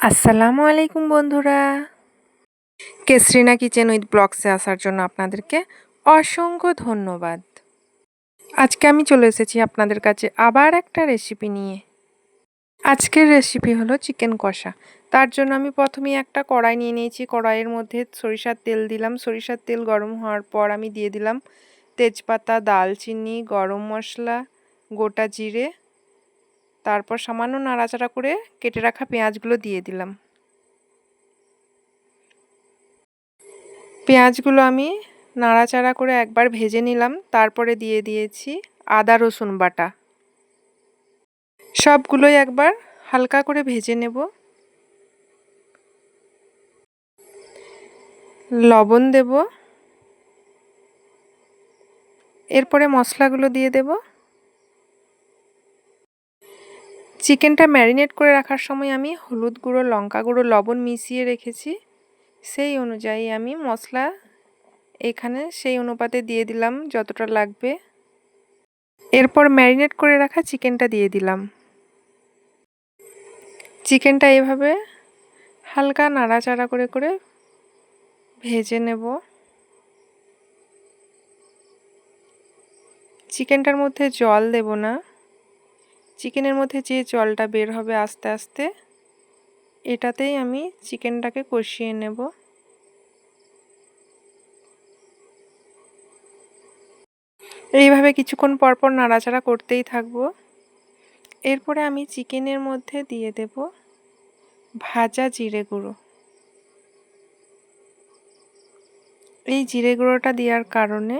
আসসালামু আলাইকুম বন্ধুরা। কেসরিনা কিচেন উইথ ব্লগসে আসার জন্য আপনাদেরকে অসংখ্য ধন্যবাদ। আজকে আমি চলে এসেছি আপনাদের কাছে আবার একটা রেসিপি নিয়ে। আজকের রেসিপি হলো চিকেন কষা। তার জন্য আমি প্রথমেই একটা কড়াই নিয়ে নিয়েছি। কড়াইয়ের মধ্যে সরিষার তেল দিলাম। সরিষার তেল গরম হওয়ার পর আমি দিয়ে দিলাম তেজপাতা, দালচিনি, গরম মশলা, গোটা জিরে তারপর সামান্য নাড়াচাড়া করে কেটে রাখা পেঁয়াজগুলো দিয়ে দিলাম। পেঁয়াজগুলো আমি নাড়াচাড়া করে একবার ভেজে নিলাম, তারপরে দিয়ে দিয়েছি আদা, রসুন বাটা। সবগুলোই একবার হালকা করে ভেজে নেব। লবণ দেব। এরপরে মশলাগুলো দিয়ে দেবো। চিকেনটা ম্যারিনেট করে রাখার সময় আমি হলুদ গুঁড়ো, লঙ্কা গুঁড়ো, লবণ মিশিয়ে রেখেছি। সেই অনুযায়ী আমি মশলা এখানে সেই অনুপাতে দিয়ে দিলাম যতটা লাগবে। এরপর ম্যারিনেট করে রাখা চিকেনটা দিয়ে দিলাম। চিকেনটা এভাবে হালকা নাড়াচাড়া করে করে ভেজে নেব। চিকেনটার মধ্যে জল দেব না। চিকেনের মধ্যে যে জলটা বের হবে আস্তে আস্তে, এটাতেই আমি চিকেনটাকে কষিয়ে নেব। এইভাবে কিছুক্ষণ পরপর নাড়াচাড়া করতেই থাকব। এরপরে আমি চিকেনের মধ্যে দিয়ে দেব ভাজা জিরে গুঁড়ো। এই জিরে গুঁড়োটা দেওয়ার কারণে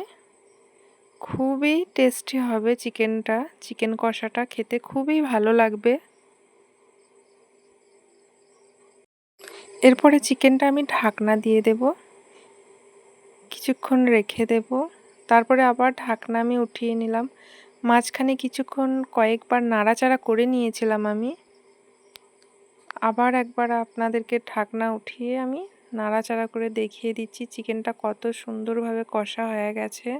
খুবই টেস্টি হবে চিকেনটা চিকেন কষাটা খেতে খুবই ভালো লাগবে। এরপরে চিকেনটা আমি ঢাকনা দিয়ে দেব। কিছুক্ষণ রেখে দেব। তারপরে আবার ঢাকনা আমি উঠিয়ে নিলাম। মাঝখানে কিছুক্ষণ কয়েকবার নাড়াচাড়া করে নিয়েছিলাম আমি। আবার একবার আপনাদেরকে ঢাকনা উঠিয়ে আমি নাড়াচাড়া করে দেখিয়ে দিচ্ছি চিকেনটা কত সুন্দরভাবে কষা হয়ে গেছে।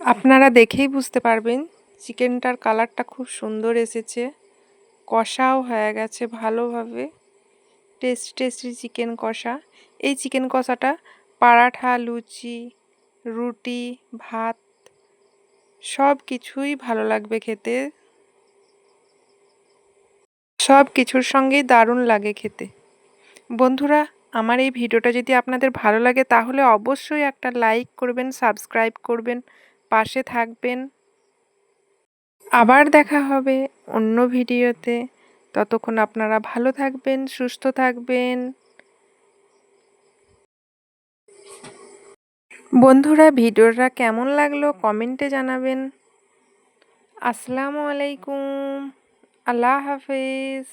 আপনারা দেখেই বুঝতে পারবেন, চিকেনটার কালারটা খুব সুন্দর এসেছে। কষাও হয়ে গেছে ভালোভাবে। টেস্টি টেস্টি চিকেন কষা। এই চিকেন কষাটা পারাঠা, লুচি, রুটি, ভাত সব কিছুই ভালো লাগবে খেতে। সব কিছুর সঙ্গেই দারুণ লাগে খেতে। বন্ধুরা, আমার এই ভিডিওটা যদি আপনাদের ভালো লাগে, তাহলে অবশ্যই একটা লাইক করবেন, সাবস্ক্রাইব করবেন। পাশে থাকবেন। আবার দেখা হবে অন্য ভিডিওতে। ততক্ষণ আপনারা ভালো থাকবেন, সুস্থ থাকবেন। বন্ধুরা, ভিডিওটা কেমন লাগল কমেন্টে জানাবেন। আসসালামু আলাইকুম, আল্লাহ হাফিজ।